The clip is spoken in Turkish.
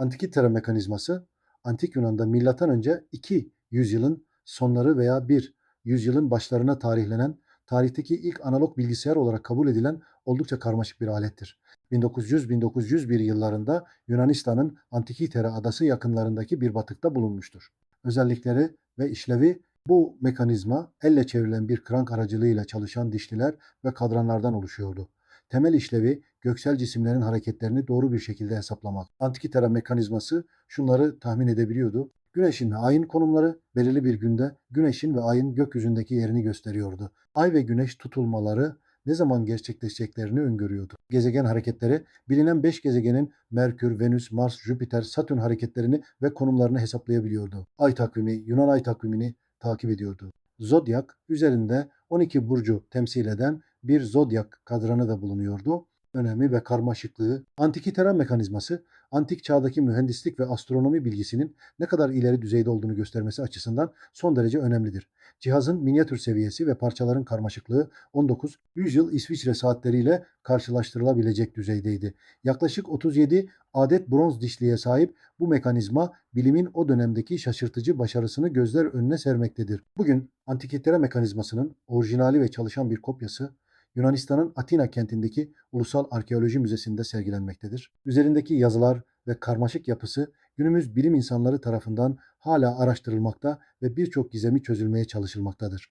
Antikitera mekanizması Antik Yunan'da milattan önce 2 yüzyılın sonları veya 1 yüzyılın başlarına tarihlenen tarihteki ilk analog bilgisayar olarak kabul edilen oldukça karmaşık bir alettir. 1900-1901 yıllarında Yunanistan'ın Antikitera adası yakınlarındaki bir batıkta bulunmuştur. Özellikleri ve işlevi bu mekanizma elle çevrilen bir krank aracılığıyla çalışan dişliler ve kadranlardan oluşuyordu. Temel işlevi göksel cisimlerin hareketlerini doğru bir şekilde hesaplamak. Antikitera mekanizması şunları tahmin edebiliyordu. Güneşin ve ayın konumları belirli bir günde güneşin ve ayın gökyüzündeki yerini gösteriyordu. Ay ve güneş tutulmaları ne zaman gerçekleşeceklerini öngörüyordu. Gezegen hareketleri bilinen 5 gezegenin Merkür, Venüs, Mars, Jüpiter, Satürn hareketlerini ve konumlarını hesaplayabiliyordu. Ay takvimi, Yunan ay takvimini takip ediyordu. Zodyak üzerinde 12 burcu temsil eden bir zodyak kadranı da bulunuyordu. Önemi ve karmaşıklığı, antikitera mekanizması, antik çağdaki mühendislik ve astronomi bilgisinin ne kadar ileri düzeyde olduğunu göstermesi açısından son derece önemlidir. Cihazın minyatür seviyesi ve parçaların karmaşıklığı 19 100 yıl İsviçre saatleriyle karşılaştırılabilecek düzeydeydi. Yaklaşık 37 adet bronz dişliğe sahip bu mekanizma bilimin o dönemdeki şaşırtıcı başarısını gözler önüne sermektedir. Bugün antikitera mekanizmasının orijinali ve çalışan bir kopyası Yunanistan'ın Atina kentindeki Ulusal Arkeoloji Müzesi'nde sergilenmektedir. Üzerindeki yazılar ve karmaşık yapısı günümüz bilim insanları tarafından hala araştırılmakta ve birçok gizemi çözülmeye çalışılmaktadır.